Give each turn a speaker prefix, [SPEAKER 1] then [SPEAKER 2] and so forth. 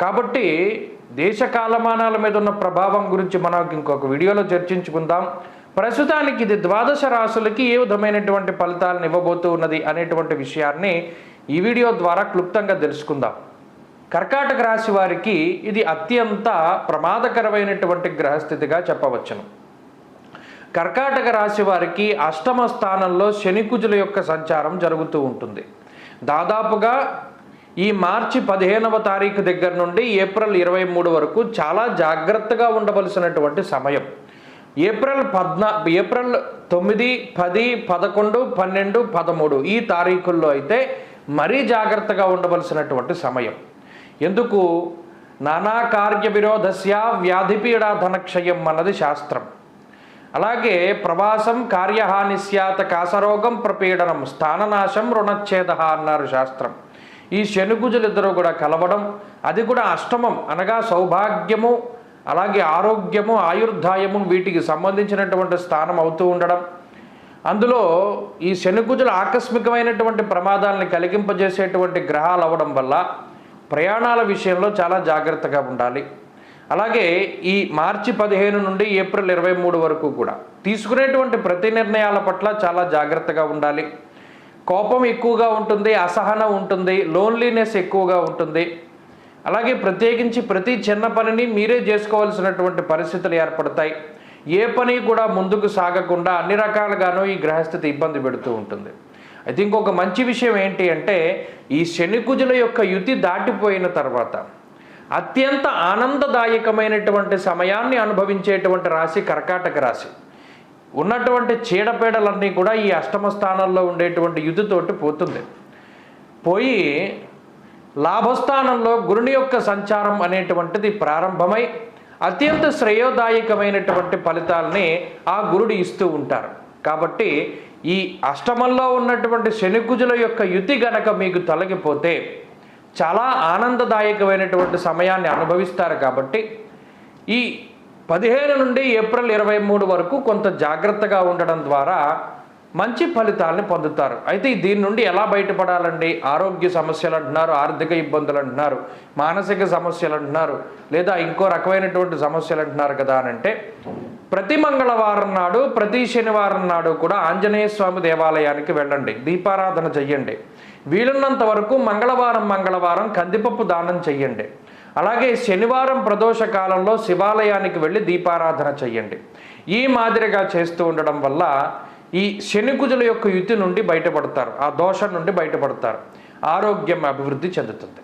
[SPEAKER 1] కాబట్టి దేశ కాలమానాల మీద ఉన్న ప్రభావం గురించి మనం ఇంకొక వీడియోలో చర్చించుకుందాం. ప్రస్తుతానికి ఇది ద్వాదశ రాశులకి ఏ విధమైనటువంటి ఫలితాలను ఇవ్వబోతూ ఉన్నది అనేటువంటి విషయాన్ని ఈ వీడియో ద్వారా క్లుప్తంగా తెలుసుకుందాం. కర్కాటక రాశి వారికి ఇది అత్యంత ప్రమాదకరమైనటువంటి గ్రహస్థితిగా చెప్పవచ్చును. కర్కాటక రాశి వారికి అష్టమ స్థానంలో శనికుజుల యొక్క సంచారం జరుగుతూ ఉంటుంది. దాదాపుగా ఈ మార్చి పదిహేనవ తారీఖు దగ్గర నుండి ఏప్రిల్ ఇరవై మూడు వరకు చాలా జాగ్రత్తగా ఉండవలసినటువంటి సమయం. ఏప్రిల్ పద్నా ఏప్రిల్ తొమ్మిది పది పదకొండు పన్నెండు పదమూడు ఈ తారీఖుల్లో అయితే మరీ జాగ్రత్తగా ఉండవలసినటువంటి సమయం. ఎందుకు? నానా కార్య విరోధస్య వ్యాధిపీడా ధనక్షయం అన్నది శాస్త్రం. అలాగే ప్రవాసం కార్యహాని స్యాత కాసరోగం ప్రపీడనం స్థాననాశం రుణచ్ఛేద అన్నారు శాస్త్రం. ఈ శనుగుజులిద్దరూ కూడా కలవడం అది కూడా అష్టమం అనగా సౌభాగ్యము అలాగే ఆరోగ్యము ఆయుర్దాయము వీటికి సంబంధించినటువంటి స్థానం అవుతూ ఉండడం. అందులో ఈ శనుగుజులు ఆకస్మికమైనటువంటి ప్రమాదాలను కలిగింపజేసేటువంటి గ్రహాలు అవ్వడం వల్ల ప్రయాణాల విషయంలో చాలా జాగ్రత్తగా ఉండాలి. అలాగే ఈ మార్చి పదిహేను నుండి ఏప్రిల్ ఇరవై మూడు వరకు కూడా తీసుకునేటువంటి ప్రతి నిర్ణయాల పట్ల చాలా జాగ్రత్తగా ఉండాలి. కోపం ఎక్కువగా ఉంటుంది అసహనం ఉంటుంది లోన్లీనెస్ ఎక్కువగా ఉంటుంది. అలాగే ప్రత్యేకించి ప్రతి చిన్న పనిని మీరే చేసుకోవాల్సినటువంటి పరిస్థితులు ఏర్పడతాయి. ఏ పని కూడా ముందుకు సాగకుండా అన్ని రకాలుగానూ ఈ గ్రహస్థితి ఇబ్బంది పెడుతూ ఉంటుంది. అయితే ఇంకొక మంచి విషయం ఏంటి అంటే ఈ శనికుజుల యొక్క యుతి దాటిపోయిన తర్వాత అత్యంత ఆనందదాయకమైనటువంటి సమయాన్ని అనుభవించేటువంటి రాశి కర్కాటక రాశి. ఉన్నటువంటి చీడపీడలన్నీ కూడా ఈ అష్టమ స్థానంలో ఉండేటువంటి యుతితోటి పోతుంది. పోయి లాభస్థానంలో గురుని యొక్క సంచారం అనేటువంటిది ప్రారంభమై అత్యంత శ్రేయోదాయకమైనటువంటి ఫలితాలని ఆ గురుడు ఇస్తూ ఉంటారు. కాబట్టి ఈ అష్టమంలో ఉన్నటువంటి శనికుజుల యొక్క యుతి గనక మీకు తొలగిపోతే చాలా ఆనందదాయకమైనటువంటి సమయాన్ని అనుభవిస్తారు కాబట్టి ఈ పదిహేను నుండి ఏప్రిల్ ఇరవై మూడు వరకు కొంత జాగ్రత్తగా ఉండడం ద్వారా మంచి ఫలితాలని పొందుతారు. అయితే దీని నుండి ఎలా బయటపడాలండి? ఆరోగ్య సమస్యలు అంటున్నారు ఆర్థిక ఇబ్బందులు అంటున్నారు మానసిక సమస్యలు అంటున్నారు లేదా ఇంకో రకమైనటువంటి సమస్యలు అంటున్నారు కదా అని అంటే ప్రతి మంగళవారం నాడు ప్రతి శనివారం నాడు కూడా ఆంజనేయ స్వామి దేవాలయానికి వెళ్ళండి. దీపారాధన చెయ్యండి. వీలున్నంత వరకు మంగళవారం మంగళవారం కందిపప్పు దానం చెయ్యండి. అలాగే శనివారం ప్రదోష కాలంలో శివాలయానికి వెళ్ళి దీపారాధన చెయ్యండి. ఈ మాదిరిగా చేస్తూ ఉండడం వల్ల ఈ శనికుజుల యొక్క యుతి నుండి బయటపడతారు. ఆ దోషం నుండి బయటపడతారు. ఆరోగ్యం అభివృద్ధి చెందుతుంది.